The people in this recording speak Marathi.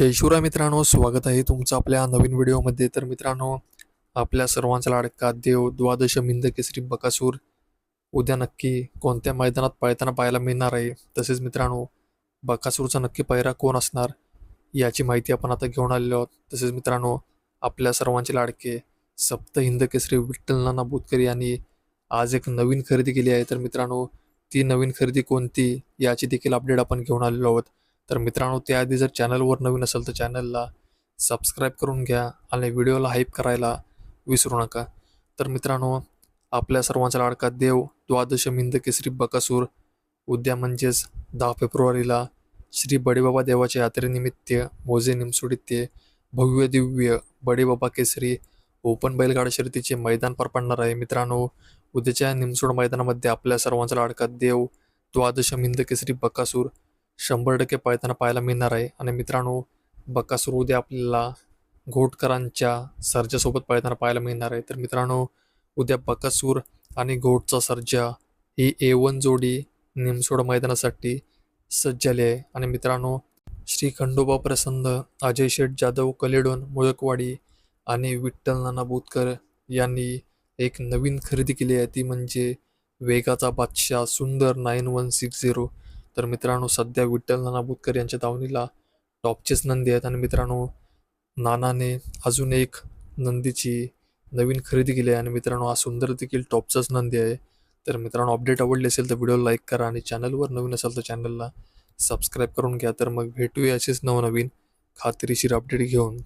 जय शिवराय मित्रांनो स्वागत आहे तुमचं आपल्या नवीन व्हिडिओमध्ये. तर मित्रांनो आपल्या सर्वांचा लाडका देव द्वादश मिंद केसरी बकासूर उद्या नक्की कोणत्या मैदानात पळताना पाहायला मिळणार आहे? तसेच मित्रांनो बकासूरचा नक्की पायरा कोण असणार याची माहिती आपण आता घेऊन आलेलो आहोत. तसेच मित्रांनो आपल्या सर्वांचे लाडके सप्त हिंद केसरी विठ्ठल नाना बोतकर यांनी आज एक नवीन खरेदी केली आहे. तर मित्रांनो ती नवीन खरेदी कोणती याची देखील अपडेट आपण घेऊन आलेलो आहोत. तर मित्रांनो त्याआधी जर चॅनलवर नवीन असेल तर चॅनलला सबस्क्राईब करून घ्या आणि व्हिडिओला हाईप करायला विसरू नका. तर मित्रांनो आपल्या सर्वांचा लाडका देव द्वादश मिंद केसरी बकासूर. उद्या म्हणजेच दहा फेब्रुवारीला श्री बडेबाबा देवाच्या यात्रेनिमित्त मोजे निमसोडीत ते भव्य दिव्य बडेबाबा केसरी ओपन बैलगाडा शर्यतीचे मैदान पार पडणार आहे. मित्रांनो उद्याच्या निमसोड मैदानामध्ये आपल्या सर्वांचा लाडका देव द्वादश मिंद केसरी बकासूर. शंभर टक्के पळताना पाहायला मिळणार आहे. आणि मित्रांनो बकासूर उद्या आपल्याला. घोटकरांच्या सर्जासोबत पळताना पाहायला मिळणार आहे. तर मित्रांनो उद्या बकासूर आणि घोटचा सर्जा ही ए वन जोडी निमसोड मैदानासाठी सज्ज झाली आहे. आणि मित्रांनो श्री खंडोबा प्रसन्न अजय शेठ जाधव कलेडोन मुळकवाडी आणि विठ्ठल नाना बोतकर यांनी एक नवीन खरेदी केली आहे. ती म्हणजे वेगाचा बादशाह सुंदर नाईन वन सिक्स झिरो. तर मित्रांनो सध्या विठ्ठल नाना बुतकर यांच्या धावणीला टॉपचेच नंदी आहेत. आणि मित्रांनो नानाने अजून एक नंदीची नवीन खरेदी केली आहे. आणि मित्रांनो हा सुंदर देखील टॉपचाच नंदी आहे. तर मित्रांनो अपडेट आवडली असेल तर व्हिडिओ लाईक करा आणि चॅनलवर नवीन असेल तर चॅनलला सबस्क्राईब करून घ्या. तर मग भेटूया असेच नवनवीन खात्रीशीर अपडेट घेऊन.